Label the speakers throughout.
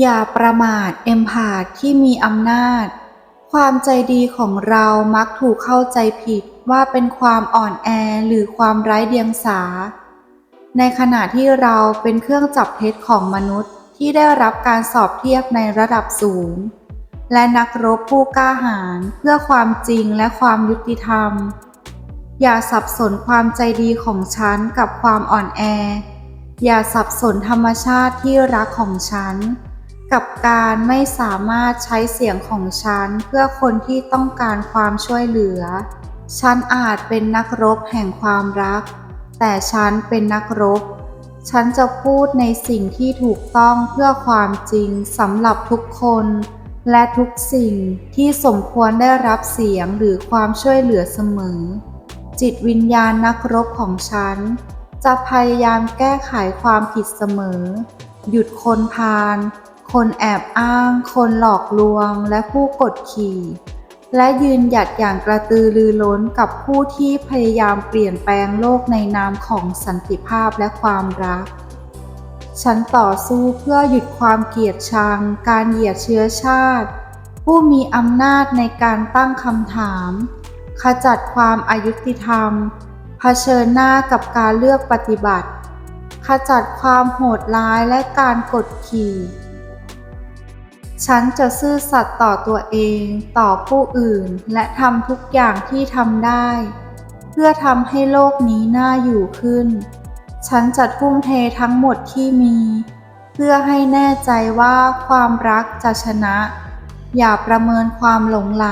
Speaker 1: อย่าประมาทเอมพาธที่มีอำนาจ ความใจดีของเรามักถูกเข้าใจผิดว่าเป็นความอ่อนแอหรือความไร้เดียงสา ในขณะที่เราเป็นเครื่องจับเท็จของมนุษย์ที่ได้รับการสอบเทียบในระดับสูง และนักรบผู้กล้าหาญเพื่อความจริงและความยุติธรรม อย่าสับสนความใจดีของฉันกับความอ่อนแอ อย่าสับสนธรรมชาติที่รักของฉัน กับการไม่สามารถใช้เสียงของฉันเพื่อคนที่ต้องการความช่วยเหลือ ฉันอาจเป็นนักรบแห่งความรัก แต่ฉันเป็นนักรบ ฉันจะพูดในสิ่งที่ถูกต้องเพื่อความจริงสำหรับทุกคน และทุกสิ่งที่สมควรได้รับเสียงหรือความช่วยเหลือเสมอ จิตวิญญาณนักรบของฉัน จะพยายามแก้ไขความผิดเสมอ หยุดคนพาล คนแอบอ้าง คนหลอกลวงและผู้กดขี่ และยืนหยัดอย่างกระตือรือร้นกับผู้ที่พยายามเปลี่ยนแปลงโลกในนามของสันติภาพและความรัก ฉันต่อสู้เพื่อหยุดความเกลียดชัง การเหยียดเชื้อชาติ ผู้มีอำนาจในการตั้งคำถาม ขจัดความอายุติธรรม เผชิญหน้ากับการเลือกปฏิบัติ ขจัดความโหดร้ายและการกดขี่ ฉันจะซื่อสัตย์ต่อตัวเองต่อผู้อื่น และทำทุกอย่างที่ทำได้ เพื่อทำให้โลกนี้น่าอยู่ขึ้น ฉันจะทุ่มเททั้งหมดที่มี เพื่อให้แน่ใจว่าความรักจะชนะ อย่าประเมินความหลงไหล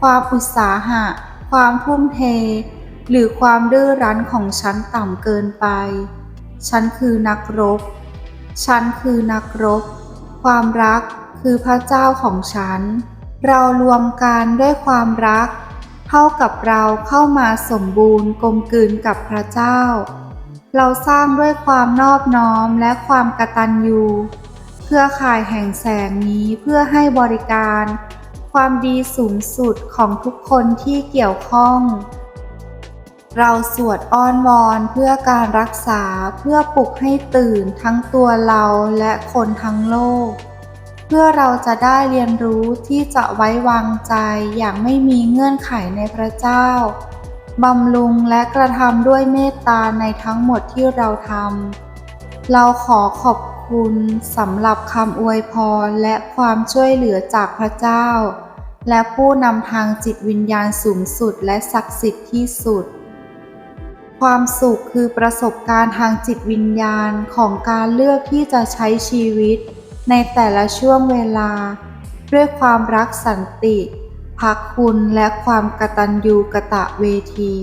Speaker 1: ความอุตสาหะ ความทุ่มเท หรือความดื้อรั้นของฉันต่ำเกินไป ฉันคือนักรบ ฉันคือนักรบ ความรัก คือพระเจ้าของฉัน เรารวมกันด้วยความรัก เท่ากับเราเข้ามาสมบูรณ์กลมกลืนกับพระเจ้า เราสร้างด้วยความนอบน้อมและความกตัญญูเครือข่ายแห่งแสงนี้เพื่อให้บริการ ความดีสูงสุดของทุกคนที่เกี่ยวข้องเราสวดอ้อนวอนเพื่อการรักษาเพื่อปลุกให้ตื่นทั้งตัวเราและคนทั้งโลก พื่อเราจะได้เรียนรู้ที่จะไว้วางใจอย่างไม่มีเงื่อนไขในพระเจ้า บำรุงและกระทำด้วยเมตตาในทั้งหมดที่เราทำ เราขอขอบคุณสำหรับคำอวยพรและความช่วยเหลือจากพระเจ้า และผู้นำทางจิตวิญญาณสูงสุดและศักดิ์สิทธิ์ที่สุด ความสุขคือประสบการณ์ทางจิตวิญญาณของการเลือกที่จะใช้ชีวิต ในแต่ละช่วงเวลา ด้วยความรักสันติพักคุณและความกตัญญูกะตะเวที